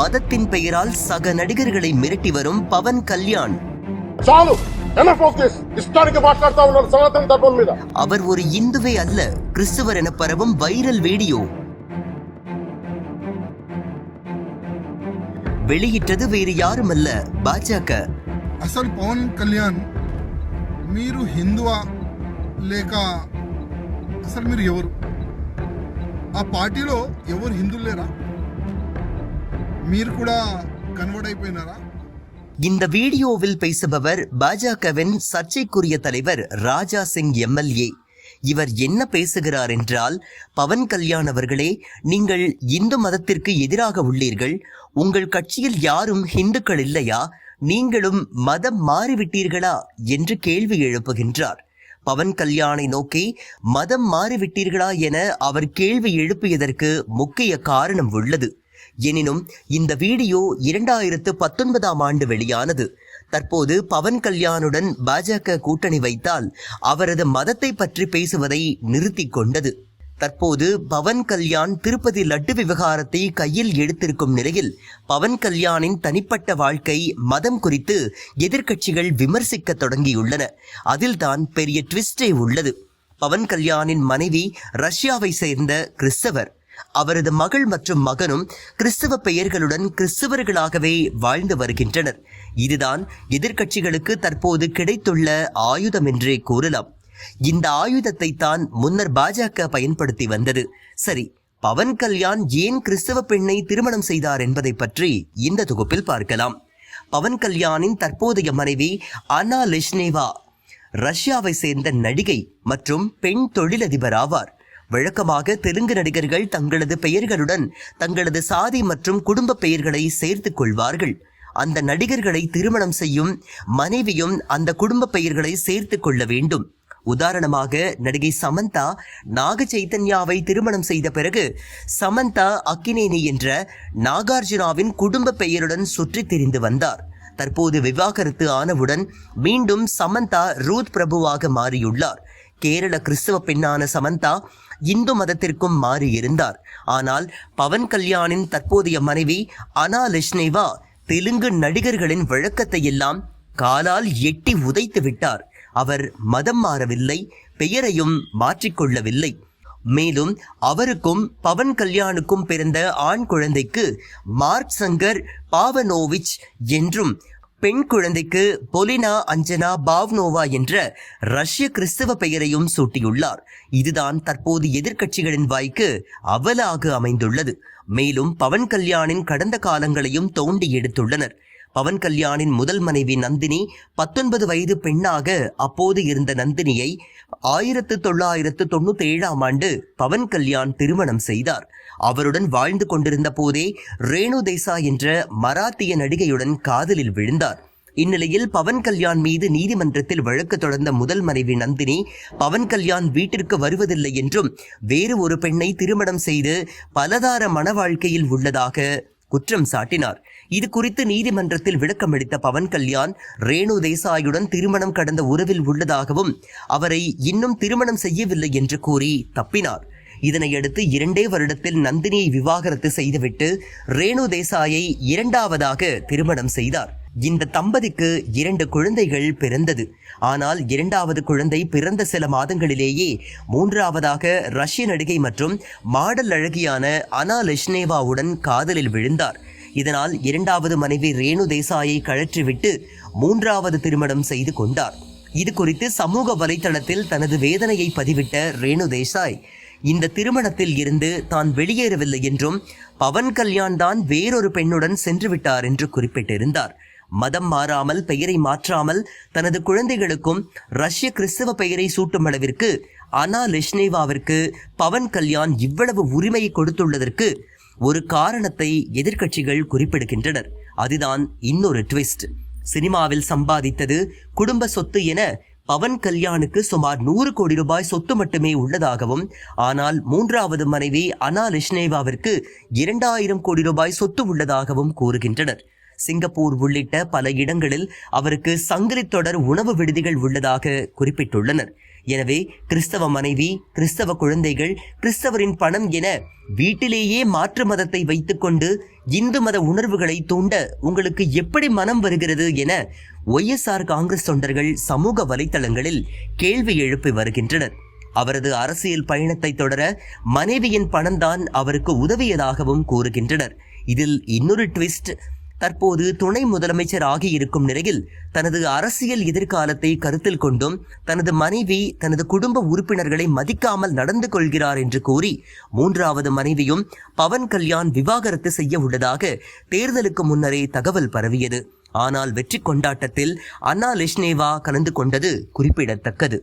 மதத்தின் பெயரால் சக நடிகர்களை மிரட்டி வரும் பவன் கல்யாண் చాలు ఎనఫ్ ఆఫ్ దిస్ ఇష్టానికి మాట్లాడుతా ఉన్నారు సనాతన ధర్మం మీద அவர் ஒரு இந்துவே அல்ல கிறிஸ்துவர் என பரவும் வைரல் வீடியோ வெளியிட்டது வேறு யாருமல்ல பாஜக అసలు పవన్ కళ్యాణ్ మీరు హిందువా లేక అసలు మీరు ఎవరు ఆ పార్టీలో ఎవరు హిందువులు లేరా మీరు కూడా కన్వర్ట్ అయిపోయినారా இந்த வீடியோவில் பேசுபவர் பாஜகவின் சர்ச்சைக்குரிய தலைவர் ராஜா சிங் எம்எல்ஏ இவர் என்ன பேசுகிறார் என்றால் பவன் கல்யாண் அவர்களே நீங்கள் இந்து மதத்திற்கு எதிராக உள்ளீர்கள் உங்கள் கட்சியில் யாரும் இந்துக்கள் இல்லையா நீங்களும் மதம் மாறிவிட்டீர்களா என்று கேள்வி எழுப்புகின்றார் பவன் கல்யாணை நோக்கி மதம் மாறிவிட்டீர்களா என அவர் கேள்வி எழுப்பியதற்கு முக்கிய காரணம் உள்ளது எனினும் இந்த வீடியோ இரண்டாயிரத்து பத்தொன்பதாம் ஆண்டு வெளியானது. தற்போது பவன் கல்யாணுடன் பாஜக கூட்டணி வைத்தால் அவரது மதத்தை பற்றி பேசுவதை நிறுத்தி கொண்டது. தற்போது பவன் கல்யாண் திருப்பதி லட்டு விவகாரத்தை கையில் எடுத்திருக்கும் நிலையில் பவன் கல்யாணின் தனிப்பட்ட வாழ்க்கை மதம் குறித்து எதிர்க்கட்சிகள் விமர்சிக்க தொடங்கியுள்ளன. அதில்தான் பெரிய ட்விஸ்டே உள்ளது. பவன் கல்யாணின் மனைவி ரஷ்யாவை சேர்ந்த கிறிஸ்தவர். அவரது மகள் மற்றும் மகனும் கிறிஸ்தவ பெயர்களுடன் கிறிஸ்தவர்களாகவே வாழ்ந்து வருகின்றனர். இதுதான் எதிர்க்கட்சிகளுக்கு தற்போது கிடைத்துள்ள ஆயுதம் என்றே கூறலாம். இந்த ஆயுதத்தை தான் முன்னர் பாஜக பயன்படுத்தி வந்தது. சரி பவன் கல்யாண் ஏன் கிறிஸ்தவ பெண்ணை திருமணம் செய்தார் என்பதை பற்றி இந்த தொகுப்பில் பார்க்கலாம். பவன் கல்யாணின் தற்போதைய மனைவி அனா லெஷ்னேவா ரஷ்யாவை சேர்ந்த நடிகை மற்றும் பெண் தொழிலதிபர் ஆவார். வழக்கமாக தெலுங்கு நடிகர்கள் தங்களது பெயர்களுடன் தங்களது சாதி மற்றும் குடும்ப பெயர்களை சேர்த்துக் கொள்வார்கள். அந்த நடிகர்களை திருமணம் செய்யும் மனைவியும் அந்த குடும்ப பெயர்களை சேர்த்துக் கொள்ள வேண்டும். உதாரணமாக நடிகை சமந்தா நாக சைத்தன்யாவை திருமணம் செய்த பிறகு சமந்தா அக்கினேனி என்ற நாகார்ஜுனாவின் குடும்ப பெயருடன் சுற்றித் திரிந்து வந்தார். தற்போது விவாகரத்து ஆனவுடன் மீண்டும் சமந்தா ரூத் பிரபுவாக மாறியுள்ளார். கேரள கிறிஸ்தவ பெண்ணான சமந்தா இந்து மதத்திற்கும் மாறியிருந்தார் ஆனால் பவன் கல்யாணின் தற்போதைய மனைவி அனா லெஷ்னேவா தெலுங்கு நடிகர்களின் வழக்கத்தை எல்லாம் காலால் எட்டி உதைத்து விட்டார். அவர் மதம் மாறவில்லை பெயரையும் மாற்றிக்கொள்ளவில்லை மேலும் அவருக்கும் பவன் கல்யாணுக்கும் பிறந்த ஆண் குழந்தைக்கு மார்க் சங்கர் பாவனோவிச் என்றும் பெண் குழந்தைக்கு பொலினா அஞ்சனா பாவ்னோவா என்ற ரஷ்ய கிறிஸ்தவ பெயரையும் சூட்டியுள்ளார். இதுதான் தற்போது எதிர்க்கட்சிகளின் வாய்க்கு அவலாக அமைந்துள்ளது. மேலும் பவன் கல்யாணின் கடந்த காலங்களையும் தோண்டி எடுத்துள்ளனர். பவன் கல்யாணின் முதல் மனைவி நந்தினி பத்தொன்பது வயது பெண்ணாக அப்போது இருந்த நந்தினியை ஆயிரத்து தொள்ளாயிரத்து தொண்ணூத்தி ஏழாம் ஆண்டு பவன் கல்யாண் திருமணம் செய்தார். அவருடன் வாழ்ந்து கொண்டிருந்த போதே ரேணு தேசா என்ற மராத்திய நடிகையுடன் காதலில் விழுந்தார். இந்நிலையில் பவன் கல்யாண் மீது நீதிமன்றத்தில் வழக்கு தொடர்ந்த முதல் மனைவி நந்தினி பவன் கல்யாண் வீட்டிற்கு வருவதில்லை என்றும் வேறு ஒரு பெண்ணை திருமணம் செய்து பலதார மன வாழ்க்கையில் உள்ளதாக குற்றம் சாட்டினார். இது குறித்து நீதிமன்றத்தில் விளக்கமளித்த பவன் கல்யாண் ரேணு தேசாயுடன் திருமணம் கடந்த உறவில் உள்ளதாகவும் அவரை இன்னும் திருமணம் செய்யவில்லை என்று கூறி தப்பினார். இதனையடுத்து இரண்டே வருடத்தில் நந்தினியை விவாகரத்து செய்துவிட்டு ரேணு தேசாயை இரண்டாவதாக திருமணம் செய்தார். இந்த தம்பதிக்கு இரண்டு குழந்தைகள் பிறந்தது. ஆனால் இரண்டாவது குழந்தை பிறந்த சில மாதங்களிலேயே மூன்றாவதாக ரஷ்ய நடிகை மற்றும் மாடல் அழகியான அனா லெஷ்னேவாவுடன் காதலில் விழுந்தார். இதனால் இரண்டாவது மனைவி ரேணு தேசாயை கழற்றிவிட்டு மூன்றாவது திருமணம் செய்து கொண்டார். இது குறித்து சமூக வலைத்தளத்தில் தனது வேதனையை பதிவிட்ட ரேணு தேசாய் இந்த திருமணத்தில் இருந்து தான் வெளியேறவில்லை என்றும் பவன் கல்யாண் தான் வேறொரு பெண்ணுடன் சென்று விட்டார் என்று குறிப்பிட்டிருந்தார். மதம் மாறாமல் பெயரை மாற்றாமல் தனது குழந்தைகளுக்கும் ரஷ்ய கிறிஸ்தவ பெயரை சூட்டும் அளவிற்கு அனா லெஷ்னேவாவிற்கு பவன் கல்யாண் இவ்வளவு உரிமையை கொடுத்துள்ளதற்கு ஒரு காரணத்தை எதிர்க்கட்சிகள் குறிப்பிடுகின்றனர். அதுதான் இன்னொரு ட்விஸ்ட். சினிமாவில் சம்பாதித்தது குடும்ப சொத்து என பவன் கல்யாணுக்கு சுமார் நூறு கோடி ரூபாய் சொத்து மட்டுமே உள்ளதாகவும் ஆனால் மூன்றாவது மனைவி அனா லிஷ்னேவாவிற்கு இரண்டாயிரம் கோடி ரூபாய் சொத்து உள்ளதாகவும் கூறுகின்றனர். சிங்கப்பூர் உள்ளிட்ட பல இடங்களில் அவருக்கு சங்கிலி தொடர் உணவு விடுதிகள் உள்ளதாக குறிப்பிட்டுள்ளனர். எனவே கிறிஸ்தவ மனைவி கிறிஸ்தவ குழந்தைகள் கிறிஸ்தவரின் பணம் என வீட்டிலேயே மாற்று மதத்தை வைத்துக்கொண்டு இந்து மத உணர்வுகளை தூண்ட உங்களுக்கு எப்படி மனம் வருகிறது என ஒய்எஸ்ஆர் காங்கிரஸ் தொண்டர்கள் சமூக வலைத்தளங்களில் கேள்வி எழுப்பி வருகின்றனர். அவரது அரசியல் பயணத்தை தொடர மனைவியின் பணம்தான் அவருக்கு உதவியதாகவும் கூறுகின்றனர். இதில் இன்னொரு ட்விஸ்ட் தற்போது துணை முதலமைச்சர் ஆகியிருக்கும் நிலையில் தனது அரசியல் எதிர்காலத்தை கருத்தில் கொண்டும் தனது மனைவி தனது குடும்ப உறுப்பினர்களை மதிக்காமல் நடந்து கொள்கிறார் என்று கூறி மூன்றாவது மனைவியும் பவன் கல்யாண் விவாகரத்து செய்ய உள்ளதாக தேர்தலுக்கு முன்னரே தகவல் பரவியது. ஆனால் வெற்றி கொண்டாட்டத்தில் அண்ணா லெஷ்னேவா கலந்து கொண்டது குறிப்பிடத்தக்கது.